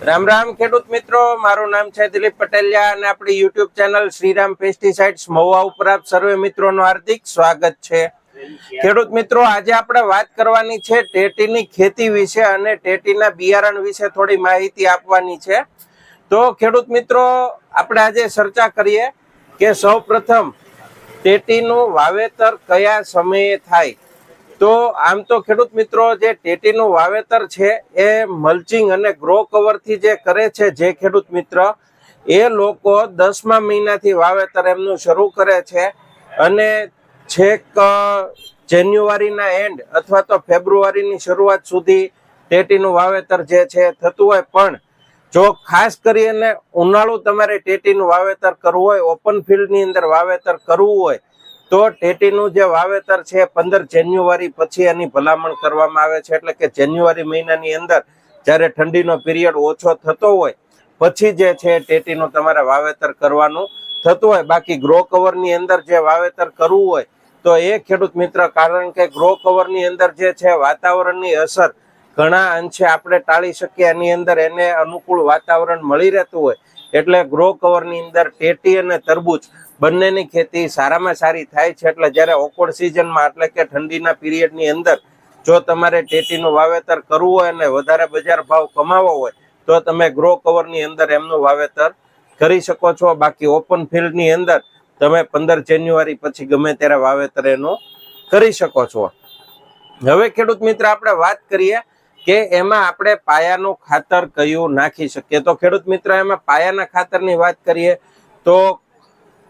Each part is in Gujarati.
રામ રામ ખેડૂત મિત્રો, મારું નામ છે દિલીપ પટેલિયા અને આપણી YouTube channel Shriram pesticides Mahuva ઉપર આપ સર્વે મિત્રોનું હાર્દિક સ્વાગત છે. ખેડૂત મિત્રો, આજે આપણે વાત કરવાની છે ટેટીની ખેતી વિશે અને ટેટીના બિયારણ વિશે થોડી માહિતી આપવાની છે. તો ખેડૂત મિત્રો, આપણે આજે ચર્ચા કરીએ કે સૌ પ્રથમ ટેટીનું વાવેતર કયા સમયે થાય? તો આમ તો ખેડૂત મિત્રો, જે ટેટીનું વાવેતર છે, એ મલ્ચિંગ અને ગ્રો કવરથી જે કરે છે, જે ખેડૂત મિત્ર, એ લોકો દસમા મહિનાથી વાવેતર એમનું શરૂ કરે છે અને છેક જાન્યુઆરીના એન્ડ અથવા તો ફેબ્રુઆરીની શરૂઆત સુધી ટેટીનું વાવેતર જે છે, થતું હોય. પણ જો ખાસ કરીને ઉનાળુ તમારે ટેટીનું વાવેતર કરવું હોય ઓપન ફિલ્ડની અંદર વાવેતર કરવું હોય તો ટેટીનું જે વાવેતર છે પંદર જાન્યુઆરી પછી એની ભલામણ કરવામાં આવે છે. એટલે કે જાન્યુઆરી મહિનાની અંદર જ્યારે ઠંડીનો પીરિયડ ઓછો થતો હોય, પછી જે છે ટેટીનું તમારે વાવેતર કરવાનું થતું હોય. બાકી ગ્રો કવરની અંદર જે વાવેતર કરવું હોય, તો એ ખેડૂત મિત્ર, કારણ કે ગ્રો કવરની અંદર જે છે વાતાવરણની અસર ઘણા અંશે આપણે ટાળી શકીએ, એની અંદર એને અનુકૂળ વાતાવરણ મળી રહેતું હોય. એટલે ગ્રો કવરની અંદર ટેટી અને તરબૂચ બંનેની ખેતી સારામાં સારી થાય છે એટલે જ્યારે ઓકવર્ડ સિઝનમાં એટલે કે ઠંડીના પીરિયડની અંદર જો તમારે ટેટીનું વાવેતર કરવું હોય અને વધારે બજાર ભાવ કમાવો હોય, તો તમે ગ્રો કવરની અંદર એમનું વાવેતર કરી શકો છો. બાકી ઓપન ફિલ્ડની અંદર તમે પંદર જાન્યુઆરી પછી ગમે ત્યારે વાવેતર એનું કરી શકો છો. હવે ખેડૂત મિત્ર, આપણે વાત કરીએ કે એમાં આપણે પાયાનું ખાતર કયું નાખી શકીએ. તો ખેડૂત મિત્ર, એમાં પાયાના ખાતરની વાત કરીએ તો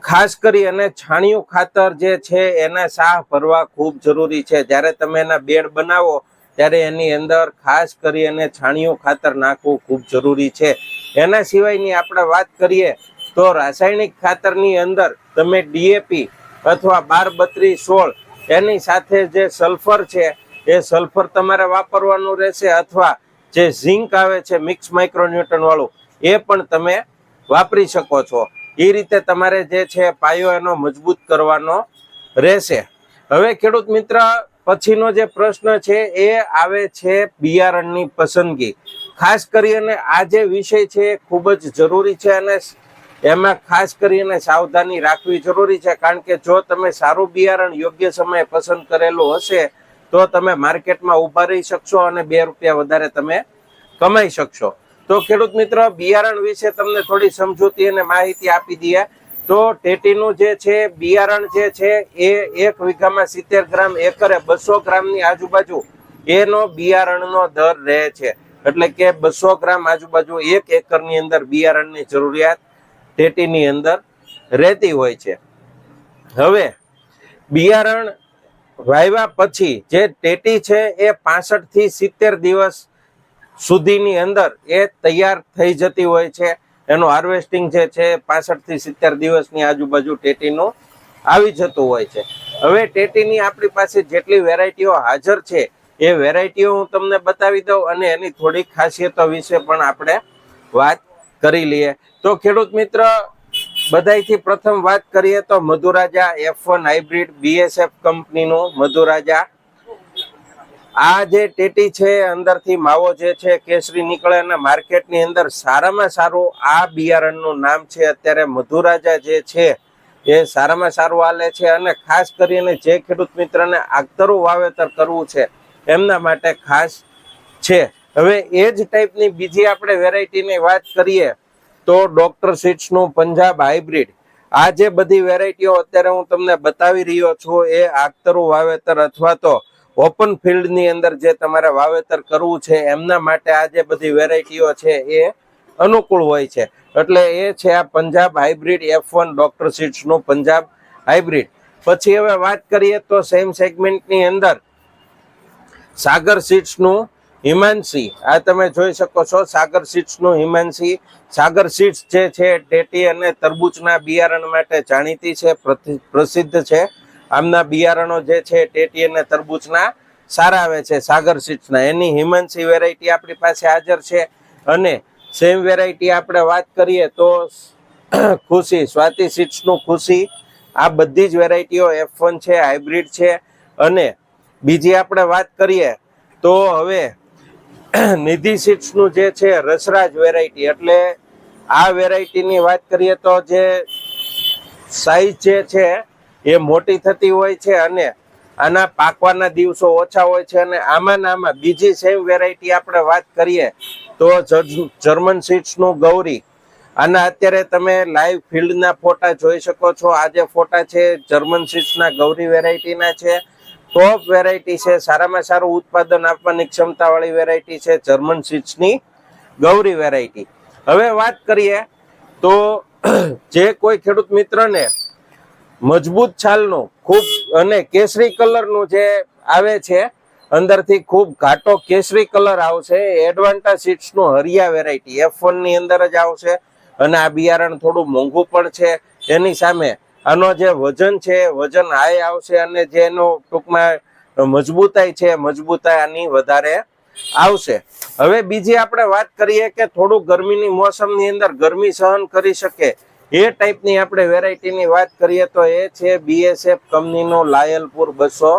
ખાસ કરી અને છાણિયું ખાતર જે છે એના સાહ ભરવા ખૂબ જરૂરી છે. જ્યારે તમે એના બેડ બનાવો, ત્યારે એની અંદર ખાસ કરી અને છાણિયું ખાતર નાખવું ખૂબ જરૂરી છે. એના સિવાયની આપણે વાત કરીએ, તો રાસાયણિક ખાતરની અંદર તમે ડીએપી અથવા બાર બત્રીસ સોળ, એની સાથે જે સલ્ફર છે, એ સલ્ફર તમારે વાપરવાનું રહેશે અથવા જે ઝિંક આવે છે મિક્સ માઇક્રોન્યુટન વાળું એ પણ તમે વાપરી શકો છો. એ રીતે તમારે જે છે પાયો એનો મજબૂત કરવાનો રહેશે. હવે ખેડૂત મિત્ર, પછીનો જે પ્રશ્ન છે એ આવે છે બિયારણની પસંદગી. ખાસ કરીને આ જે વિષય છે એ ખૂબ જ જરૂરી છે અને એમાં ખાસ કરીને સાવધાની રાખવી જરૂરી છે. કારણ કે જો તમે સારું બિયારણ યોગ્ય સમયે પસંદ કરેલું હશે, તો તમે માર્કેટમાં ઊભા રહી શકશો અને બે રૂપિયા વધારે તમે કમાઈ શકશો. તો ખેડૂત મિત્ર, બિયારણ વિશે તમને થોડી સમજૂતી અને માહિતી આપી દઈએ. તો ટેટીનું જે છે, બિયારણ જે છે, એ એક વીઘામાં સિત્તેર ગ્રામ એકરે બસો ગ્રામની આજુબાજુ એનો બિયારણનો દર રહે છે. એટલે કે બસો ગ્રામ આજુબાજુ એક એકરની અંદર બિયારણની જરૂરિયાત ટેટીની અંદર રહેતી હોય છે. હવે, બિયારણ વાવ્યા પછી જે ટેટી છે, એ પાસઠથી સિત્તેર દિવસ સુધીની અંદર એ તૈયાર થઈ જતી હોય છે. એનું હાર્વેસ્ટિંગ જે છે પાસઠથી સિત્તેર દિવસની આજુબાજુ ટેટીનું આવી જતું હોય છે. હવે ટેટીની આપણી પાસે જેટલી વેરાયટીઓ હાજર છે, એ વેરાયટીઓ હું તમને બતાવી દઉં અને એની થોડી ખાસિયતો વિશે પણ આપણે વાત કરી લઈએ. તો ખેડૂત મિત્ર, બધાયથી પ્રથમ વાત કરીએ તો Madhuraja F one hybrid BSF કંપનીનું મધુરાજા આ જે ટેટી છે, અંદરથી માવો જે છે, કેસરી નીકળે અને માર્કેટની અંદર સારામાં સારું આ બિયારણનું નામ છે. અત્યારે મધુરાજા જે છે, એ સારામાં સારું હાલે છે અને ખાસ કરીને જે ખેડૂત મિત્રને આગતરું વાવેતર કરવું છે, એમના માટે ખાસ છે. હવે એ જ ટાઈપની બીજી આપણે વેરાયટીની વાત કરીએ તો ડોક્ટર સીટ્સનું પંજાબ હાઇબ્રિડ. આ જે બધી વેરાયટીઓ અત્યારે હું તમને બતાવી રહ્યો છું, એ આગતરું વાવેતર અથવા તો ઓપન ફિલ્ડની અંદર જે તમારે વાવેતર કરવું છે, એમના માટે આ જે બધી વેરાયટીઓ છે એ અનુકૂળ હોય છે. એટલે એ છે આ Punjab hybrid F one doctor સીટ્સનું Punjab hybrid. પછી હવે વાત કરીએ તો સેમ સેગમેન્ટની અંદર સાગર સીટ્સનું હિમાનસી આ તમે જોઈ શકો છો, સાગર સીટ્સનું હિમાનસી સાગર સીટ્સ જે છે, ટેટી અને તરબૂચના બિયારણ માટે જાણીતી છે પ્રસિદ્ધ છે. આમના બિયારણો જે છે, ટેટી અને તરબૂચના સારા આવે છે, સાગર સીટ્સના એની હિમાંશી વેરાયટી આપણી પાસે હાજર છે. અને સેમ વેરાયટી આપણે વાત કરીએ તો ખુશી, સ્વાતિ સીટ્સનું ખુશી. આ બધી જ વેરાયટીઓ એફ છે હાઇબ્રિડ છે. અને બીજી આપણે વાત કરીએ તો હવે નિધિ સીડ્સનું જે છે, રસરાજ વેરાયટી એટલે આ વેરાયટીની વાત કરીએ તો જે સાઈઝ જે છે એ મોટી થતી હોય છે અને આના પાકવાના દિવસો ઓછા હોય છે અને આમાં આમાં બીજી સેમ વેરાયટી આપણે વાત કરીએ તો જર્મન સીટ્સનું ગૌરી. આના અત્યારે તમે લાઈવ ફિલ્ડના ફોટા જોઈ શકો છો. આ જે ફોટા છે, જર્મન સીડ્સના ગૌરી વેરાયટીના છે. ટોપ વેરાયટી છે, સારામાં સારું ઉત્પાદન આપવાની ક્ષમતાવાળી વેરાયટી છે જર્મન સીડ્સની ગૌરી વેરાયટી હવે વાત કરીએ તો જે કોઈ ખેડૂત મિત્રને મજબૂત છાલનું, ખૂબ અને કેસરી કલરનું જે આવે છે, અંદરથી ખૂબ ઘાટો કેસરી કલર આવશે. એડવાન્ટા સીટ્સનું હરિયા વેરાયટી એફની અંદર જ આવશે અને આ બિયારણ થોડું મોંઘું પણ છે. એની સામે આનો જે વજન છે, વજન હાઈ આવશે અને જે એનો ટૂંકમાં મજબૂતાઈ છે મજબૂતાઈ આની વધારે આવશે. હવે બીજી આપણે વાત કરીએ કે થોડું ગરમીની મોસમની અંદર ગરમી સહન કરી શકે એ ટાઈપની આપણે વેરાયટીની વાત કરીએ તો એ છે બીએસએફ કંપનીનો લાયલપુર બસો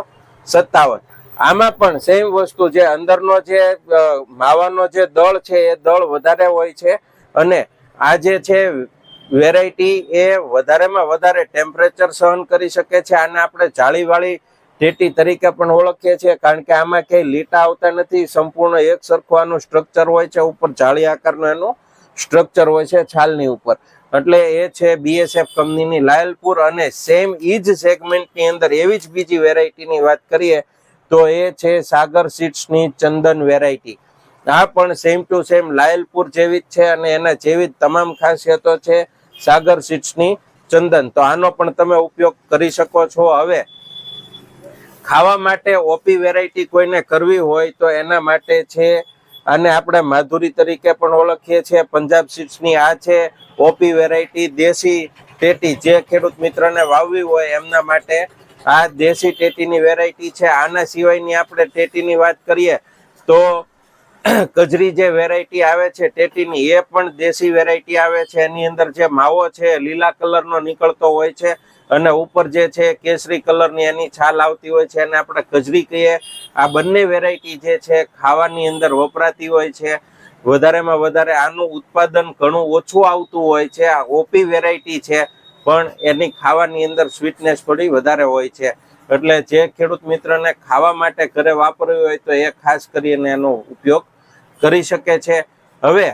સત્તાવન. આમાં પણ સેમ વસ્તુ જે અંદરનો જે માવાનો જે દળ છે એ દળ વધારે હોય છે અને આ જે છે વેરાયટી એ વધારેમાં વધારે ટેમ્પરેચર સહન કરી શકે છે. આને આપણે જાળીવાળી ટેટી તરીકે પણ ઓળખીએ છીએ. કારણ કે આમાં ક્યાંય લીટા આવતા નથી. સંપૂર્ણ એક સરખું આનું સ્ટ્રક્ચર હોય છે. ઉપર જાળી આકારનું એનું સ્ટ્રક્ચર હોય છે છાલની ઉપર. એટલે એ છે બીએસએફ કંપનીની લાયલપુર અને સેમ ઇજ સેગમેન્ટની અંદર એવી જ બીજી વેરાયટીની વાત કરીએ તો એ છે સાગર સીડ્સની ચંદન વેરાયટી. આ પણ સેમ ટુ સેમ લાયલપુર જેવી જ છે અને એના જેવી જ તમામ ખાસિયતો છે સાગર સીડ્સની ચંદન. તો આનો પણ તમે ઉપયોગ કરી શકો છો. હવે ખાવા માટે ઓપી વેરાયટી કોઈને કરવી હોય તો એના માટે છે આને આપણે માધુરી તરીકે પણ ઓળખીએ છીએ. પંજાબ સીડ્સની આ છે ઓપી વેરાયટી દેશી ટેટી. જે ખેડૂત મિત્રને વાવવી હોય એમના માટે આ દેશી ટેટીની વેરાયટી છે. આના સિવાયની આપણે ટેટીની વાત કરીએ તો કજરી જે વેરાયટી આવે છે ટેટીની, એ પણ દેશી વેરાયટી આવે છે. એની અંદર જે માવો છે, લીલા કલરનો નીકળતો હોય છે. અને ઉપર જે છે કેસરી કલરની એની છાલ આવતી હોય છે એને આપણે કજરી કહીએ. આ બંને વેરાયટી જે છે ખાવાની અંદર વપરાતી હોય છે. વધારેમાં વધારે આનું ઉત્પાદન ઘણું ઓછું આવતું હોય છે. આ ઓપી વેરાયટી છે, પણ એની ખાવાની અંદર સ્વીટનેસ થોડી વધારે હોય છે. એટલે જે ખેડૂત મિત્રને ખાવા માટે ઘરે વાપરવી હોય તો એ ખાસ કરીને એનો ઉપયોગ કરી શકે છે. હવે,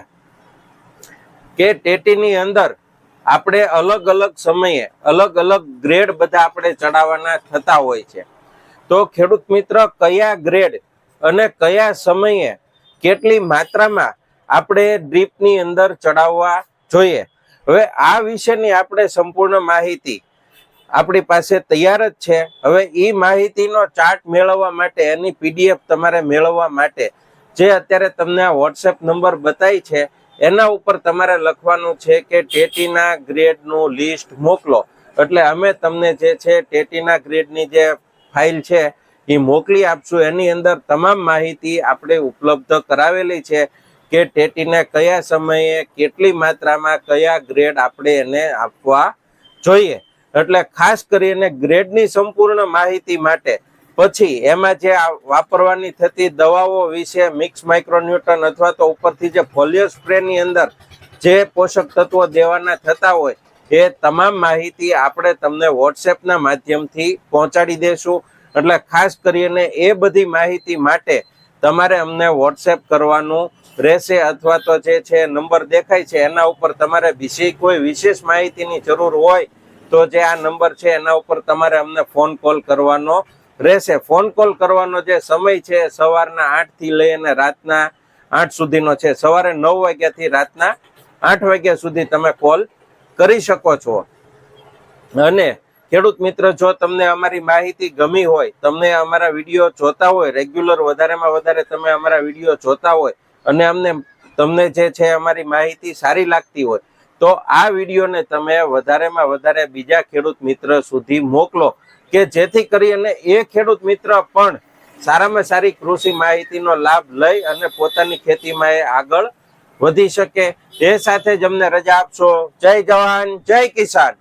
કે ટેટીની અંદર આપણે અલગ અલગ સમયે, અલગ અલગ ગ્રેડ બધા આપણે ચડાવવાના થતા હોય છે. તો ખેડૂત મિત્ર, કયા ગ્રેડ અને કયા સમયે કેટલી માત્રામાં આપણે ડ્રીપની અંદર ચડાવવા જોઈએ? હવે આ વિશેની આપણે સંપૂર્ણ માહિતી આપણી પાસે તૈયાર જ છે. હવે એ માહિતીનો ચાર્ટ મેળવવા માટે, એની પીડીએફ તમારે મેળવવા માટે, જે અત્યારે તમને વોટ્સએપ નંબર બતાવી છે એના ઉપર તમારે લખવાનું છે કે ટેટીના ગ્રેડનું લિસ્ટ મોકલો. એટલે અમે તમને જે છે ટેટીના ગ્રેડની જે ફાઇલ છે, એ મોકલી આપશું. એની અંદર તમામ માહિતી આપણે ઉપલબ્ધ કરાવેલી છે કે ટેટીને કયા સમયે કેટલી માત્રામાં કયા ગ્રેડ આપણે એને આપવા જોઈએ. એટલે ખાસ કરીને ગ્રેડની સંપૂર્ણ માહિતી માટે પછી એમાં જે વાપરવાની થતી દવાઓ વિશે મિક્સ માઇક્રોન્યુટન અથવા તો ઉપરથી જે ફોલિયો સ્પ્રેની અંદર જે પોષક તત્વો દેવાના થતા હોય, એ તમામ માહિતી આપણે તમને વોટ્સએપના માધ્યમથી પહોંચાડી દેશું. એટલે ખાસ કરીને એ બધી માહિતી માટે તમારે અમને વોટ્સએપ કરવાનું રહેશે અથવા તો જે છે નંબર દેખાય છે એના ઉપર તમારે વિશે કોઈ વિશેષ માહિતીની જરૂર હોય, તો જે આ નંબર છે એના ઉપર તમારે અમને ફોન કોલ કરવાનો રહેશે. ફોન કોલ કરવાનો જે સમય છે સવારના આઠથી લઈ અને રાતના આઠ સુધીનો છે. સવારે નવ વાગ્યાથી રાતના આઠ વાગ્યા સુધી તમે કોલ કરી શકો છો. અને ખેડૂત મિત્ર, જો તમને અમારી માહિતી ગમી હોય, તમને અમારા વીડિયો જોતા હોય, રેગ્યુલર વધારેમાં વધારે તમે અમારા વીડિયો જોતા હોય, અને અમને તમને જે છે અમારી માહિતી સારી લાગતી હોય, તો આ વિડીયોને તમે વધારેમાં વધારે બીજા ખેડૂત મિત્ર સુધી મોકલો. કે જેથી કરીને એ ખેડૂત મિત્ર પણ સારામાં સારી કૃષિ માહિતીનો લાભ લઈ અને પોતાની ખેતીમાં એ આગળ વધી શકે. એ સાથે જ અમને રજા આપશો. જય જવાન, જય કિસાન.